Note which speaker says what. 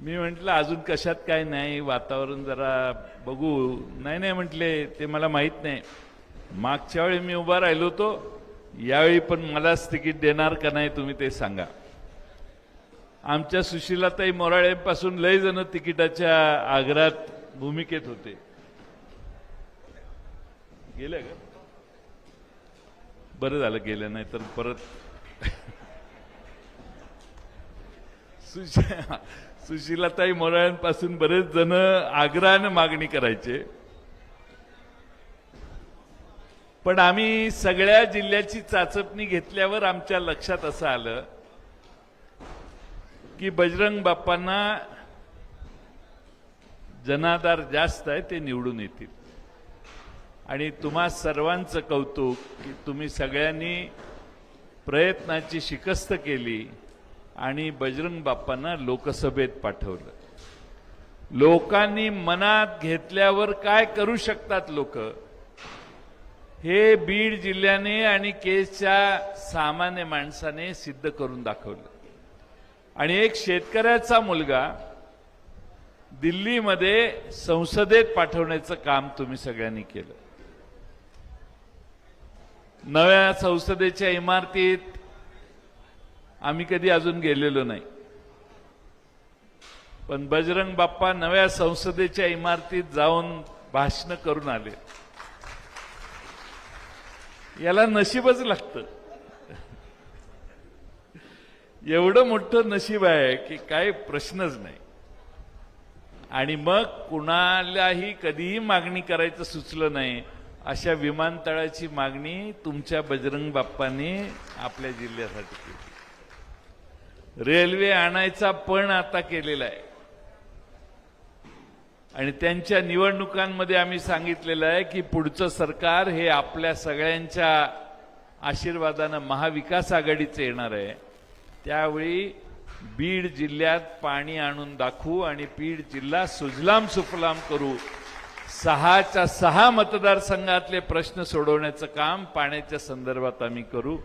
Speaker 1: मी म्हटलं अजून कशात काय नाही? वातावरण जरा बघू. नाही नाही म्हटले ते मला माहीत नाही. मागच्या वेळी मी उभा राहिलो होतो. यावेळी पण मलाच तिकीट देणार का नाही तुम्ही ते सांगा. आमच्या सुशीलाताई मोराळेपासून लय जण तिकिटाच्या आग्रात भूमिकेत होते. गेलं का? बरं झालं गेलं नाही तर परत सुशी- सुशीलाताई मोराळ्यांपासून बरेच जण आग्रहानं मागणी करायचे. पण आम्ही सगळ्या जिल्ह्याची चाचपणी घेतल्यावर आमच्या लक्षात असं आलं की बजरंग बाप्पांना जनाधार जास्त आहे ते निवडून येतील. आणि तुम्हा सर्वांचं कौतुक की तुम्ही सगळ्यांनी प्रयत्नाची शिकस्त केली. आणि बजरंग बाप्पांना लोकसभेत पाठवलं. लोकांनी मनात घेतल्यावर काय करू शकतात लोक? हे बीड जिल्ह्याने आणि केसच्या सामान्य माणसाने सिद्ध करून दाखवलं. आणि एक शेतकऱ्याचा मुलगा दिल्लीमध्ये संसदेत पाठवण्याचं काम तुम्ही सगळ्यांनी केलं. नव्या संसदेच्या इमारतीत आम्ही कधी अजून गेलेलो नाही. पण बजरंग बाप्पा नव्या संसदेच्या इमारतीत जाऊन भाषण करून आले. याला नशीबच लागतं. एवढं मोठं नशीब आहे की काय प्रश्नच नाही. आणि मग कुणालाही कधीही मागणी करायचं सुचलं नाही अशा विमानतळाची मागणी तुमच्या बजरंग बाप्पाने आपल्या जिल्ह्यासाठी केली. रेल्वे आणायचा पण आता केलेला आहे. आणि त्यांच्या निवडणुकांमध्ये आम्ही सांगितलेलं आहे की पुढचं सरकार हे आपल्या सगळ्यांच्या आशीर्वादानं महाविकास आघाडीचं येणार आहे. त्यावेळी बीड जिल्ह्यात पाणी आणून दाखवू आणि बीड जिल्हा सुजलाम सुफलाम करू. सहाच्या सहा मतदारसंघातले प्रश्न सोडवण्याचं काम पाण्याच्या संदर्भात आम्ही करू.